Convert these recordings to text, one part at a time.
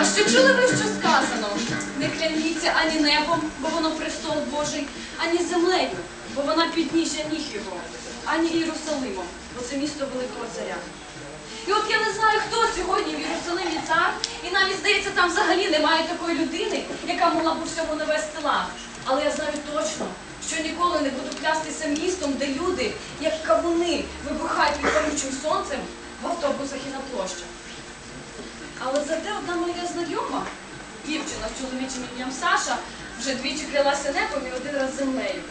А ще чули ви, що сказано? Не кляніться ані небом, бо воно престол Божий, ані землею, бо вона підніжжя ніг його, ані Єрусалимом, бо це місто Великого Царя. І от я не знаю, хто сьогодні в Єрусалимі цар, і навіть здається, там взагалі немає такої людини, яка могла б у всьому навести лад. Але я знаю точно, що ніколи не буду клястися містом, де люди, як кавуни, вибухають під палючим сонцем в автобусах і на площах. Але зате одна моя знайома, дівчина з чоловічим ім'ям Саша, вже двічі клялася небом і один раз землею.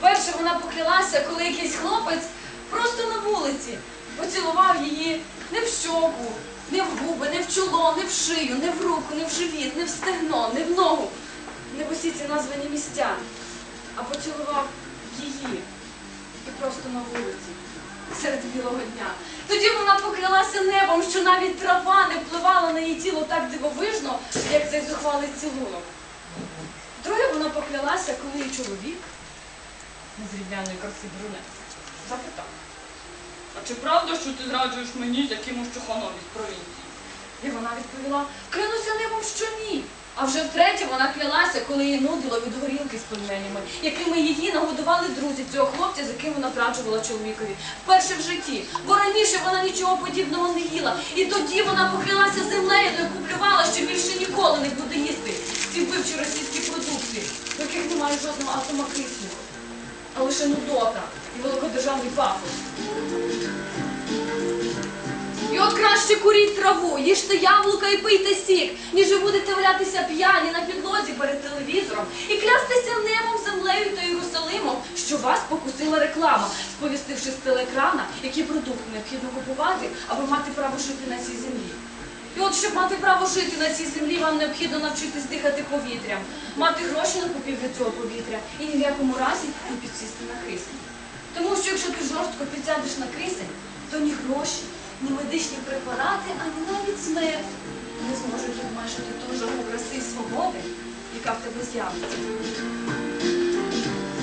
Перше вона поклялася, коли якийсь хлопець просто на вулиці поцілував її не в щоку, не в губи, не в чоло, не в шию, не в руку, не в живіт, не в стегно, не в ногу, не в усі ці названі місця, а поцілував її і просто на вулиці серед білого дня. Тоді вона поклялася небом, що навіть трава не впливала на її тіло так дивовижно, як цей зухвалий цілунок. Друге вона поклялася, коли її чоловік незрівняної краси брюнет запитав. А чи правда, що ти зраджуєш мені з якимось чуханом із провінції? І вона відповіла, клянуся небом, що ні. А вже втретє вона клялася, коли її нудило від горілки з пельменями, якими її нагодували друзі цього хлопця, з яким вона зраджувала чоловікові. Вперше в житті, бо раніше вона нічого подібного не їла. І тоді вона поклялася землею, до яку плювала, що більше ніколи не буде їсти ці вбивчі російські продукти, в яких немає жодного атома а лише нудота і великодержавний пафос. І от краще куріть траву, їжте яблука і пийте сік, ніж ви будете валятися п'яні на підлозі перед телевізором і клястися небом, землею та Єрусалимом, що вас покусила реклама, сповістивши з телеекрана, які продукти необхідно купувати, аби мати право жити на цій землі. І от, щоб мати право жити на цій землі, вам необхідно навчитись дихати повітрям, мати гроші на купівлю цього повітря і ні в якому разі не підсісти на кисень. Тому що якщо ти жорстко підсядеш на кисень, то ні гроші, ні медичні препарати, ані навіть смерть не зможуть відмежити ту жагу краси і свободи, яка в тебе з'явиться.